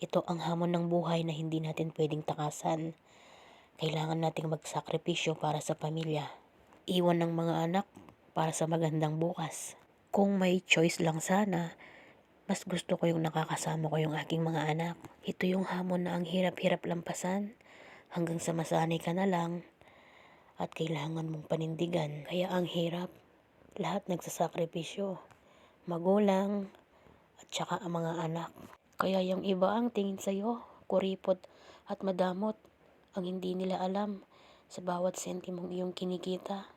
Ito ang hamon ng buhay na hindi natin pwedeng takasan. Kailangan nating magsakripisyo para sa pamilya. Iwan ng mga anak para sa magandang bukas. Kung may choice lang sana, mas gusto ko yung nakakasama ko yung aking mga anak. Ito yung hamon na ang hirap-hirap lampasan hanggang sa masanay ka na lang at kailangan mong panindigan. Kaya ang hirap, lahat nagsasakripisyo. Magulang at saka ang mga anak. Kaya yung iba ang tingin sa'yo, kuripot at madamot ang hindi nila alam sa bawat sentimong iyong kinikita.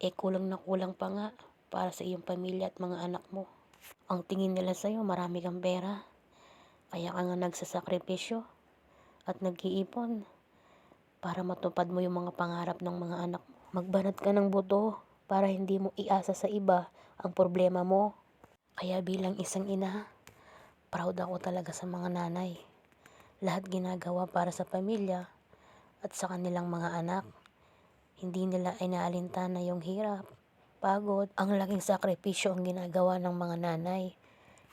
Eh kulang na kulang pa nga para sa iyong pamilya at mga anak mo. Ang tingin nila sa'yo, marami kang pera. Kaya ka nga nagsasakripisyo at nag-iipon para matupad mo yung mga pangarap ng mga anak mo. Magbanat ka ng buto para hindi mo iasa sa iba ang problema mo. Kaya bilang isang ina, proud ako talaga sa mga nanay. Lahat ginagawa para sa pamilya at sa kanilang mga anak. Hindi nila inaalintana yung hirap, pagod. Ang laking sakripisyo ang ginagawa ng mga nanay.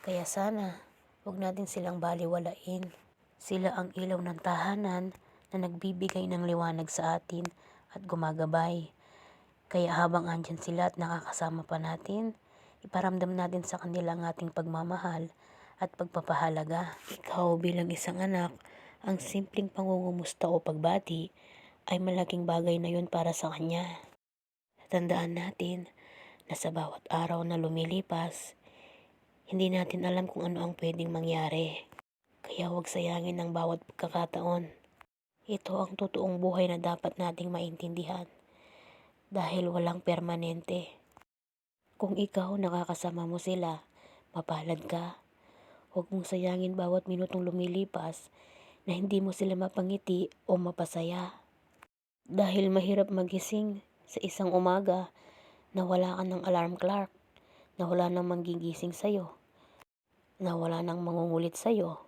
Kaya sana, huwag natin silang baliwalain. Sila ang ilaw ng tahanan na nagbibigay ng liwanag sa atin at gumagabay. Kaya habang andyan sila at nakakasama pa natin, iparamdam natin sa kanila ang ating pagmamahal at pagpapahalaga. Ikaw bilang isang anak, ang simpleng pangungumusta o pagbati ay malaking bagay na yun para sa kanya. Tandaan natin na sa bawat araw na lumilipas, hindi natin alam kung ano ang pwedeng mangyari. Kaya huwag sayangin ang bawat pagkakataon. Ito ang totoong buhay na dapat nating maintindihan. Dahil walang permanente. Kung ikaw nakakasama mo sila, mapalad ka. Huwag mong sayangin bawat minutong lumilipas na hindi mo sila mapangiti o mapasaya. Dahil mahirap magising sa isang umaga na wala ka ng alarm clock, na wala nang manggigising sa'yo, na wala nang mangungulit sa'yo,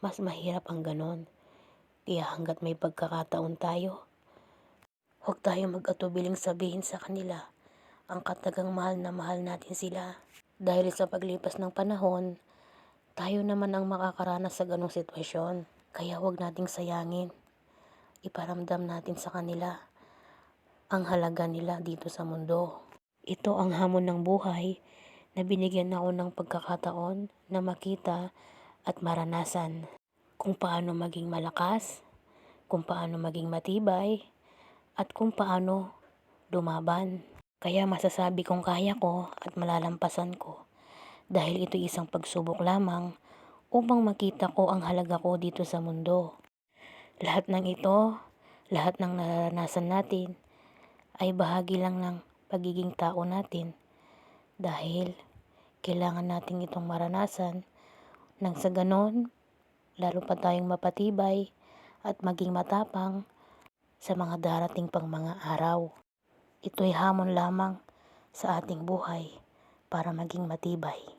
mas mahirap ang ganon. Kaya hanggat may pagkakataon tayo, huwag tayong mag-atubiling sabihin sa kanila ang katagang mahal na mahal natin sila. Dahil sa paglipas ng panahon, tayo naman ang makakaranas sa ganong sitwasyon. Kaya huwag nating sayangin. Iparamdam natin sa kanila ang halaga nila dito sa mundo. Ito ang hamon ng buhay na binigyan ako ng pagkakataon na makita at maranasan kung paano maging malakas, kung paano maging matibay, at kung paano lumaban. Kaya masasabi kong kaya ko at malalampasan ko dahil ito isang pagsubok lamang upang makita ko ang halaga ko dito sa mundo. Lahat ng ito, lahat ng naranasan natin ay bahagi lang ng pagiging tao natin dahil kailangan natin itong maranasan nang sa ganon lalo pa tayong mapatibay at maging matapang sa mga darating pang mga araw. Ito'y hamon lamang sa ating buhay para maging matibay.